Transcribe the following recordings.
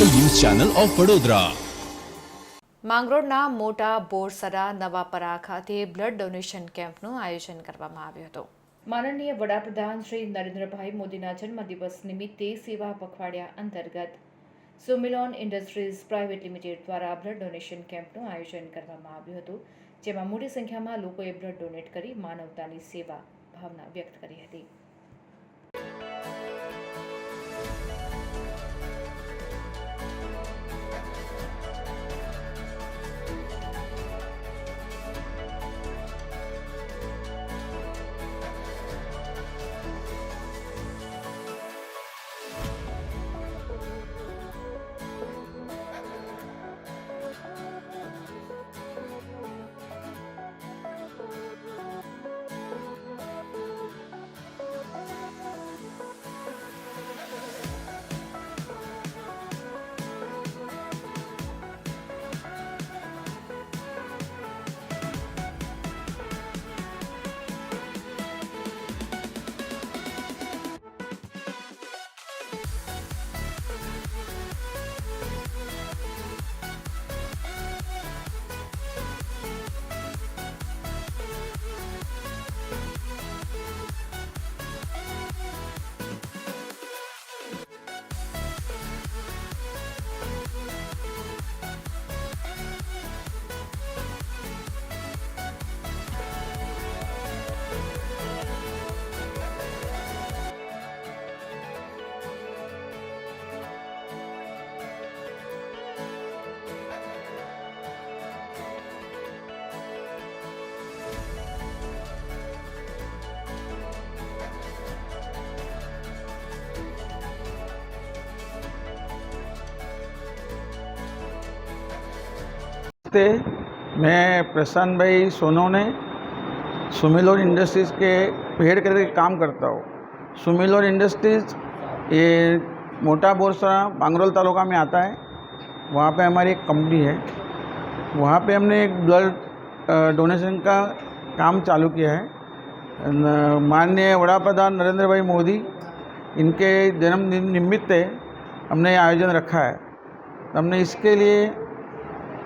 Channel of Vadodara. માંગરોળના મોટા બોરસરા નવાપરા ખાતે બ્લડ ડોનેશન કેમ્પનું આયોજન કરવામાં આવ્યું હતું. માનનીય વડાપ્રધાન શ્રી નરેન્દ્રભાઈ મોદીના જન્મદિવસ નિમિત્તે સેવા પખવાડિયા અંતર્ગત સુમિલોન ઇન્ડસ્ટ્રીઝ પ્રાઇવેટ લિમિટેડ દ્વારા બ્લડ ડોનેશન કેમ્પનું આયોજન કરવામાં આવ્યું હતું જેમાં મોટી સંખ્યામાં લોકોએ બ્લડ ડોનેટ કરી માનવતાની સેવા ભાવના વ્યક્ત કરી હતી. मैं प्रशांत भाई सोनोने सुमिलोन इंडस्ट्रीज़ के हेड करके काम करता हूँ। सुमिलोन इंडस्ट्रीज़, ये मोटा बोरसरा बांगरोल तालुका में आता है। वहाँ पे हमारी एक कंपनी है। वहाँ पे हमने एक ब्लड डोनेशन का काम चालू किया है। माननीय वड़ा प्रधान नरेंद्र भाई मोदी, इनके जन्मदिन निमित्त हमने आयोजन रखा है। हमने इसके लिए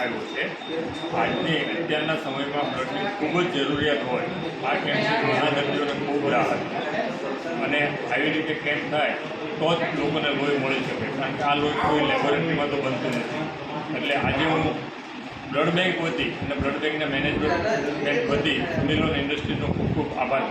આવ્યો છે. આજની અત્યારના સમયમાં બ્લડની ખૂબ જ જરૂરિયાત હોય. આ કેમ્પથી ઘણા દર્દીઓને ખૂબ રાહત. અને આવી રીતે કેમ્પ થાય, તો જ લોકોને લોહી મળી શકે. કારણ કે આ લોહી કોઈ લેબોરેટરીમાં તો બનતું નથી. એટલે આજે હું બ્લડ બેંક વતી અને બ્લડ બેંકના મેનેજમેન્ટ વતી સુનિલોન ઇન્ડસ્ટ્રીઝનો ખૂબ ખૂબ આભાર